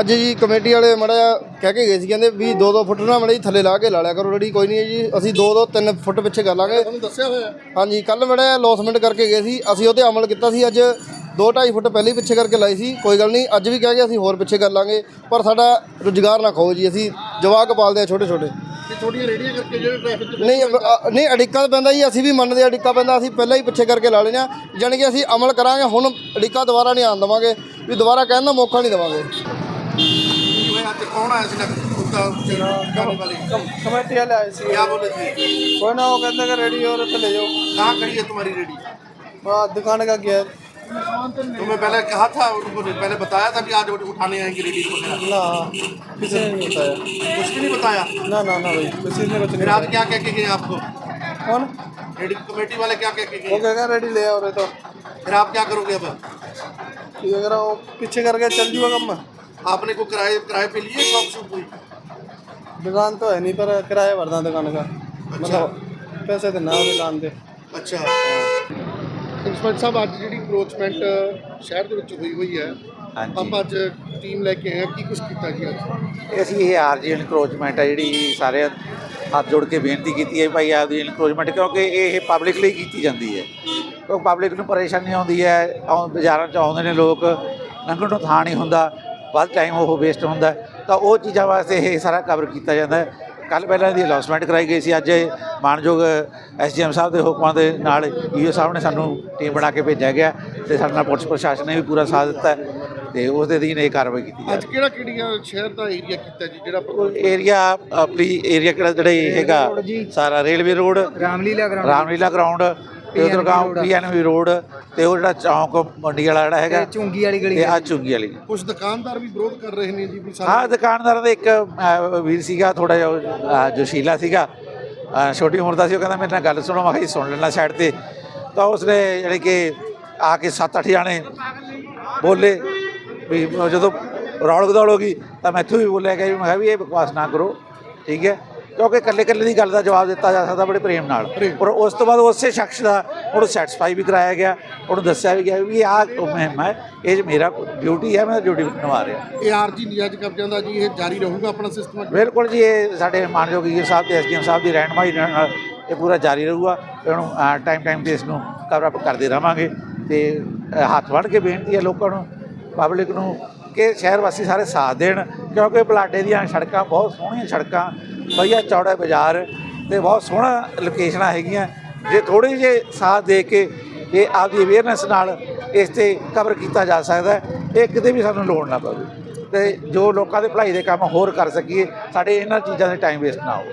ਅੱਜ ਜੀ ਕਮੇਟੀ ਵਾਲੇ ਮੜਾ ਕਹਿ ਕੇ ਗਏ ਸੀ ਕਹਿੰਦੇ ਵੀ 2-2 ਫੁੱਟ ਨਾ ਮੜਾ ਜੀ ਥੱਲੇ ਲਾ ਕੇ ਲਾ ਲਿਆ ਕਰੋ ਰੇੜੀ ਕੋਈ ਨਹੀਂ ਜੀ ਅਸੀਂ 2-2 3 ਫੁੱਟ ਪਿੱਛੇ ਕਰ ਲਾਂਗੇ। ਤੁਹਾਨੂੰ ਦੱਸਿਆ ਹੋਇਆ? ਹਾਂਜੀ ਕੱਲ ਮੜਾ ਲੌਸਮੈਂਟ ਕਰਕੇ ਗਏ ਸੀ ਅਸੀਂ ਉਹਤੇ ਅਮਲ ਕੀਤਾ ਸੀ ਅੱਜ 2-2.5 ਫੁੱਟ ਪਹਿਲੇ ਹੀ ਪਿੱਛੇ ਕਰਕੇ ਲਾਈ ਸੀ ਕੋਈ ਗੱਲ ਨਹੀਂ ਅੱਜ ਵੀ ਕਹਿ ਗਏ ਅਸੀਂ ਹੋਰ ਪਿੱਛੇ ਕਰ ਲਾਂਗੇ ਪਰ ਸਾਡਾ ਰੁਜ਼ਗਾਰ ਨਾ ਖਾਓ ਜੀ ਅਸੀਂ ਜਵਾਕ ਪਾਲਦੇ ਆ ਛੋਟੇ ਛੋਟੇ ਥੋੜੀਆਂ ਰੇੜੀਆਂ ਕਰਕੇ ਜਿਹੜੇ ਟ੍ਰੈਫਿਕ ਨਹੀਂ ਅ- ਨਹੀਂ ਅੜਿੱਕਾ ਤਾਂ ਪੈਂਦਾ ਜੀ ਅਸੀਂ ਵੀ ਮੰਨਦੇ ਹਾਂ ਅੜਿੱਕਾ ਪੈਂਦਾ ਅਸੀਂ ਪਹਿਲਾਂ ਹੀ ਪਿੱਛੇ ਕਰਕੇ ਲਾ ਲੈਣਾ ਜਾਣੀ ਕਿ ਅਸੀਂ ਅਮਲ ਕਰਾਂਗੇ ਹੁਣ ਅੜਿੱਕਾ ਦੁਬਾਰਾ ਨਹੀਂ ਆਉਣ ਦੇਵਾਂਗੇ ਵੀ ਦੁਬਾਰਾ ਕਹਿਣ ਦਾ ਮੌਕਾ ਨਹੀਂ ਦੇਵਾਂਗੇ। कोई ना वो कहते रेडी हो रहे ले जाओ कहाँ खड़ी तुम्हारी रेडी दुकान का गया तुम्हें पहले कहा था उनको पहले बताया था कि आज उठाने आएँगे रेडी ना किसी ने नहीं बताया कुछ भी नहीं बताया ना ना ना भाई किसी ने कुछ नहीं आज क्या कह के गए आपको कौन रेडी कमेटी वाले क्या कह के गए रेडी ले आ रहे तो फिर आप क्या करोगे अब अगर वो पीछे करके चल जाऊँगा मैं आपने को किराए किराए पे लिए शॉप शॉप कोई दुकान तो है नहीं पर किराया भरना दुकान का मतलब पैसे देना वो दुकान के ਅੱਛਾ ਇੰਸਪੈਕਟਰ ਸਾਹਿਬ ਅੱਜ ਜਿਹੜੀ ਅਪਰੋਚਮੈਂਟ ਸ਼ਹਿਰ ਦੇ ਵਿੱਚ ਹੋਈ ਹੋਈ ਹੈ ਹਾਂਜੀ। ਆਪਾਂ ਅੱਜ ਟੀਮ ਲੈ ਕੇ ਆਏ ਹਾਂ ਕੀ ਕੁਝ ਕੀਤਾ ਜੀ ਅੱਜ ਅਸੀਂ ਇਹ ਆਰਜੀ ਇਨਕਰੋਚਮੈਂਟ ਹੈ ਜਿਹੜੀ ਸਾਰੇ ਹੱਥ ਜੋੜ ਕੇ ਬੇਨਤੀ ਕੀਤੀ ਹੈ ਭਾਈ ਆਪਦੀ ਇਨਕਰੋਚਮੈਂਟ ਕਿਉਂਕਿ ਇਹ ਪਬਲਿਕ ਲਈ ਕੀਤੀ ਜਾਂਦੀ ਹੈ ਕਿਉਂਕਿ ਪਬਲਿਕ ਨੂੰ ਪਰੇਸ਼ਾਨੀ ਆਉਂਦੀ ਹੈ ਆਉਂ ਬਾਜ਼ਾਰਾਂ 'ਚ ਆਉਂਦੇ ਨੇ ਲੋਕ ਲੰਘਣ ਨੂੰ ਥਾਂ ਨਹੀਂ ਹੁੰਦਾ ਵੱਧ ਟਾਈਮ ਉਹ ਵੇਸਟ ਹੁੰਦਾ ਤਾਂ ਉਹ ਚੀਜ਼ਾਂ ਵਾਸਤੇ ਇਹ ਸਾਰਾ ਕਵਰ ਕੀਤਾ ਜਾਂਦਾ ਹੈ। ਕੱਲ ਪਹਿਲਾਂ ਦੀ ਅਨਾਉਂਸਮੈਂਟ ਕਰਾਈ ਗਈ ਸੀ ਅੱਜ ਮਾਨਯੋਗ ਐਸਜੀਐਮ ਸਾਹਿਬ ਦੇ ਹੁਕਮਾਂ ਦੇ ਨਾਲ ਈਓ ਸਾਹਿਬ ਨੇ ਸਾਨੂੰ ਟੀਮ ਬਣਾ ਕੇ ਭੇਜਿਆ ਗਿਆ ਤੇ ਸਾਡੇ ਨਾਲ ਪੁਲਿਸ ਪ੍ਰਸ਼ਾਸਨ ਨੇ ਵੀ ਪੂਰਾ ਸਾਥ ਦਿੱਤਾ ਤੇ ਉਸ ਦੇ ਅਧੀਨ ਇਹ ਕਾਰਵਾਈ ਕੀਤੀ ਅੱਜ ਕਿਹੜਾ ਕਿਹੜੀਆਂ ਸ਼ਹਿਰ ਦਾ ਏਰੀਆ ਕੀਤਾ ਜੀ ਜਿਹੜਾ ਏਰੀਆ ਆਪਣੀ ਏਰੀਆ ਕਿਹੜਾ ਜਿਹੜਾ ਹੈਗਾ ਸਾਰਾ railway road Ramlila ground Ramlila ground ਉਧਰ ਗਾਉਂ ਵੀ ਰੋਡ ਤੇ ਉਹ ਜਿਹੜਾ ਚੌਂਕ ਮੰਡੀ ਵਾਲਾ ਜਿਹੜਾ ਹੈਗਾ ਚੁੰਗੀ ਵਾਲੀ ਗਲੀ ਤੇ ਆ। ਝੁੰਗੀ ਵਾਲੀ। ਕੁਝ ਦੁਕਾਨਦਾਰ ਵੀ ਵਿਰੋਧ ਕਰ ਰਹੇ ਨੇ ਜੀ ਵੀ ਹਾਂ ਦੁਕਾਨਦਾਰਾਂ ਦੇ ਇੱਕ ਵੀਰ ਸੀਗਾ ਥੋੜਾ ਜਿਹਾ ਜੋਸ਼ੀਲਾ ਸੀਗਾ। ਛੋਟੀ ਉਮਰ ਦਾ ਸੀ ਉਹ ਕਹਿੰਦਾ ਮੇਰੇ ਨਾਲ ਗੱਲ ਸੁਣੋ ਮੈਂ ਕਿਹਾ ਸੁਣ ਲੈਣਾ ਸਾਈਡ ਤੇ। ਤਾਂ ਉਸਨੇ ਜਿਹੜੇ ਕਿ ਆ ਕੇ 7-8 ਜਾਣੇ ਬੋਲੇ ਵੀ ਜਦੋਂ ਰੌਲ ਗਦੌਲ ਹੋ ਗਈ ਤਾਂ ਮੈਂ ਇੱਥੋਂ ਵੀ ਬੋਲਿਆ ਕਿ ਮੈਂ ਕਿਹਾ ਵੀ ਇਹ ਬਕਵਾਸ ਨਾ ਕਰੋ ਠੀਕ ਹੈ? ਕਿਉਂਕਿ ਇਕੱਲੇ ਇਕੱਲੇ ਦੀ ਗੱਲ ਦਾ ਜਵਾਬ ਦਿੱਤਾ ਜਾ ਸਕਦਾ ਬੜੇ ਪ੍ਰੇਮ ਨਾਲ। ਔਰ ਉਸ ਤੋਂ ਬਾਅਦ ਉਸੇ ਸ਼ਖਸ ਦਾ ਉਹਨੂੰ ਸੈਟੀਸਫਾਈ ਵੀ ਕਰਾਇਆ ਗਿਆ ਉਹਨੂੰ ਦੱਸਿਆ ਵੀ ਗਿਆ ਵੀ ਆਹ ਮੁਹਿੰਮ ਹੈ ਇਹ ਮੇਰਾ ਡਿਊਟੀ ਹੈ ਮੈਂ ਡਿਊਟੀ ਨਿਭਾ ਰਿਹਾ। ਇਹ ਆਰਜੀ ਨਿਜਾਇਜ਼ ਕਬਜ਼ਿਆਂ ਦਾ ਜੀ ਇਹ ਜਾਰੀ ਰਹੂਗਾ ਆਪਣਾ ਸਿਸਟਮ ਬਿਲਕੁਲ ਜੀ ਇਹ ਸਾਡੇ ਮਾਨਯੋਗ ਈਰ ਸਾਹਿਬ ਤੇ ਐਸਡੀਐਮ ਸਾਹਿਬ ਦੀ ਰਹਿਨਮਾਈ ਨਾਲ ਇਹ ਪੂਰਾ ਜਾਰੀ ਰਹੂਗਾ। ਇਹਨੂੰ ਟਾਈਮ ਟਾਈਮ ਤੇ ਇਸ ਨੂੰ ਕਵਰ ਅਪ ਕਰਦੇ ਰਵਾਂਗੇ ਤੇ ਹੱਥ ਵੜ ਕੇ ਬੇਨਤੀ ਹੈ ਲੋਕਾਂ ਨੂੰ ਪਬਲਿਕ ਨੂੰ ਕਿ ਸ਼ਹਿਰ ਵਾਸੀ ਸਾਰੇ ਸਾਥ ਦੇਣ ਕਿਉਂਕਿ ਬਲਾਡੇ ਦੀਆਂ ਸੜਕਾਂ ਬਹੁਤ ਸੋਹਣੀਆਂ ਸੜਕਾਂ ਵਧੀਆ ਚੌੜਾ ਬਾਜ਼ਾਰ, ਤੇ ਬਹੁਤ ਸੋਹਣਾ ਲੋਕੇਸ਼ਨਾਂ ਹੈਗੀਆਂ। ਜੇ ਥੋੜੇ ਜਿਹੇ ਸਾਥ ਦੇ ਕੇ ਇਹ ਆਪਦੀ ਅਵੇਅਰਨੈਸ ਨਾਲ ਇਸ ਤੇ ਕਵਰ ਕੀਤਾ ਜਾ ਸਕਦਾ ਇਹ ਕਿਤੇ ਵੀ ਸਾਨੂੰ ਲੋੜ ਨਾ ਪਵੇ। ਤੇ ਜੋ ਲੋਕਾਂ ਦੇ ਭਲਾਈ ਦੇ ਕੰਮ ਹੋਰ ਕਰ ਸਕੀਏ, ਸਾਡੇ ਇਹਨਾਂ ਚੀਜ਼ਾਂ ਦੇ ਟਾਈਮ ਵੇਸਟ ਨਾ ਹੋਵੇ